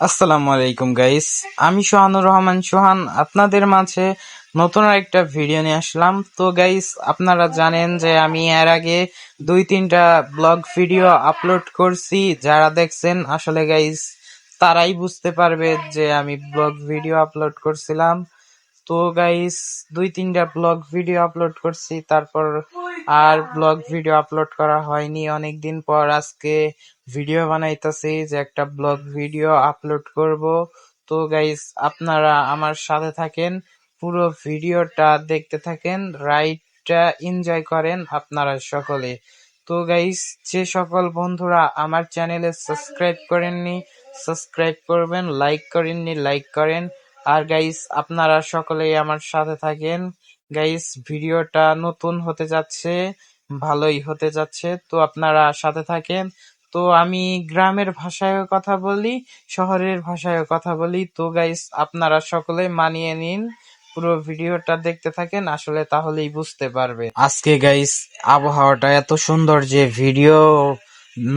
আসসালামু আলাইকুম গাইস আমি সোহানুর রহমান সোহান, আপনাদের মাঝে নতুন একটা ভিডিও নিয়ে আসলাম। তো গাইস আপনারা জানেন যে আমি এর আগে দুই তিনটা ব্লগ ভিডিও আপলোড করছি। যারা দেখছেন, আসলে গাইস তারাই বুঝতে পারবে যে আমি ব্লগ ভিডিও আপলোড করছিলাম। তো গাইস দুই তিনটা ব্লগ ভিডিও আপলোড করছি, তারপর আর ব্লগ ভিডিও আপলোড করা হয়নি। অনেক দিন পর আজকে ভিডিও বানাইতেছি যে একটা ব্লগ ভিডিও আপলোড করব। তো গাইস আপনারা আমার সাথে থাকেন, পুরো ভিডিওটা দেখতে থাকেন রাইডটা এনজয় করেন আপনারা সকলে। তো গাইস যে সকল বন্ধুরা আমার চ্যানেলে সাবস্ক্রাইব করেননি সাবস্ক্রাইব করবেন লাইক করেননি লাইক করেন। আর গাইস আপনারা সকলেই আমার সাথে থাকেন। গাইস ভিডিওটা নতুন হতে যাচ্ছে, ভালোই হতে যাচ্ছে, তো আপনারা সাথে থাকেন। তো আমি গ্রামের ভাষায়ও কথা বলি, শহরের ভাষায়ও কথা বলি। তো গাইস আপনারা সকলে মানিয়ে নিন, পুরো ভিডিওটা দেখতে থাকেন, আসলে তাহলেই বুঝতে পারবে আজকে গাইস আবহাওয়াটা এত সুন্দর যে ভিডিও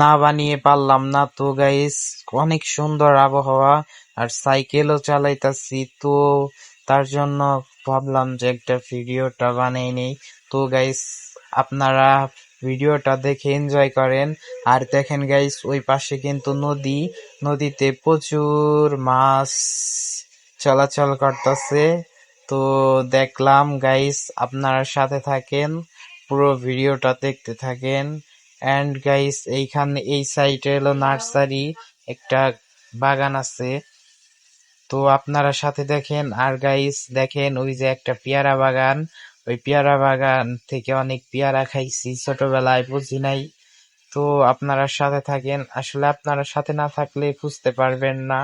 না বানিয়ে পারলাম না। তো গাইস অনেক সুন্দর আবহাওয়া আর সাইকেলও চালাইতাছি। তো তার জন্য ভাবলাম যে একটা ভিডিওটা বানিয়ে নেই। তো গাইস আপনারা ভিডিওটা দেখে এনজয় করেন। আর দেখেন গাইস ওই পাশে কিন্তু নদী। নদীতে প্রচুর মাছ চলাচল করতেছে। তো দেখলাম গাইস আপনারা সাথে থাকেন, পুরো ভিডিওটা দেখতে থাকেন। এন্ড গাইস এইখানে এই সাইডে হলো নার্সারি একটা বাগান আছে। তো আপনারা সাথে দেখেন, আর গাইস দেখেন ওই যে একটা পেয়ারা বাগান। ওই পেয়ারা বাগান থেকে অনেক পেয়ারা খাইছি ছোটবেলায়, বুঝি নাই। তো আপনারা সাথে থাকেন, আসলে আপনারা সাথে না থাকলে বুঝতে পারবেন না।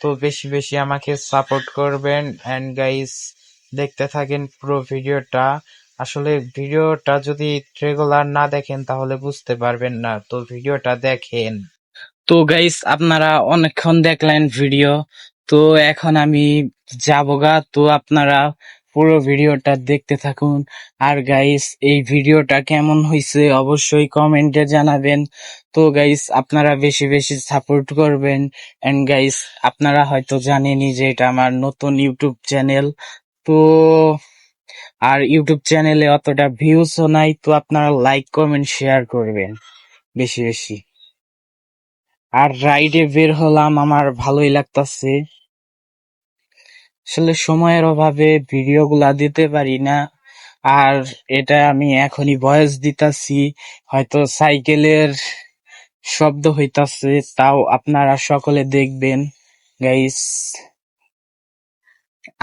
তো বেশি বেশি আমাকে সাপোর্ট করবেন। অ্যান্ড গাইস দেখতে থাকেন পুরো ভিডিওটা আসলে ভিডিওটা যদি রেগুলার না দেখেন, তাহলে বুঝতে পারবেন না। তো ভিডিওটা দেখেন। তো গাইস আপনারা অনেকক্ষণ দেখলেন ভিডিও তো এখন আমি যাব গা। তো আপনারা পুরো ভিডিওটা দেখতে থাকুন। আর গাইস এই ভিডিওটা কেমন হয়েছে অবশ্যই কমেন্টে জানাবেন। তো গাইস আপনারা বেশি বেশি সাপোর্ট করবেন। এন্ড গাইস আপনারা হয়তো জানেনই যে এটা আমার নতুন ইউটিউব চ্যানেল তো আর ইউটিউব চ্যানেলে অতটা ভিউজও নাই, তো আপনারা লাইক কমেন্ট শেয়ার করবেন, বেশি বেশি। আর রাইডে বের হলাম, আমার ভালোই লাগতাছে। আসলে সময়ের অভাবে ভিডিও গুলা দিতে পারি না, আর এটা আমি এখনই ভয়েস দিতাছি, হয়তো সাইকেলের শব্দ হইতাছে, তাও আপনারা সকলে দেখবেন গাইস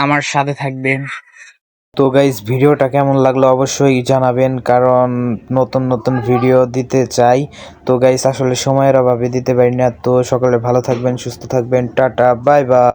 আমার সাথে থাকবেন। তো গাইজ ভিডিওটা কেমন লাগল অবশ্যই জানাবেন, কারণ নতুন নতুন ভিডিও দিতে চাই। তো গাইজ আসলে সময়ের অভাবে দিতে পারি না। তো সকলে ভালো থাকবেন, সুস্থ থাকবেন। Tata bye bye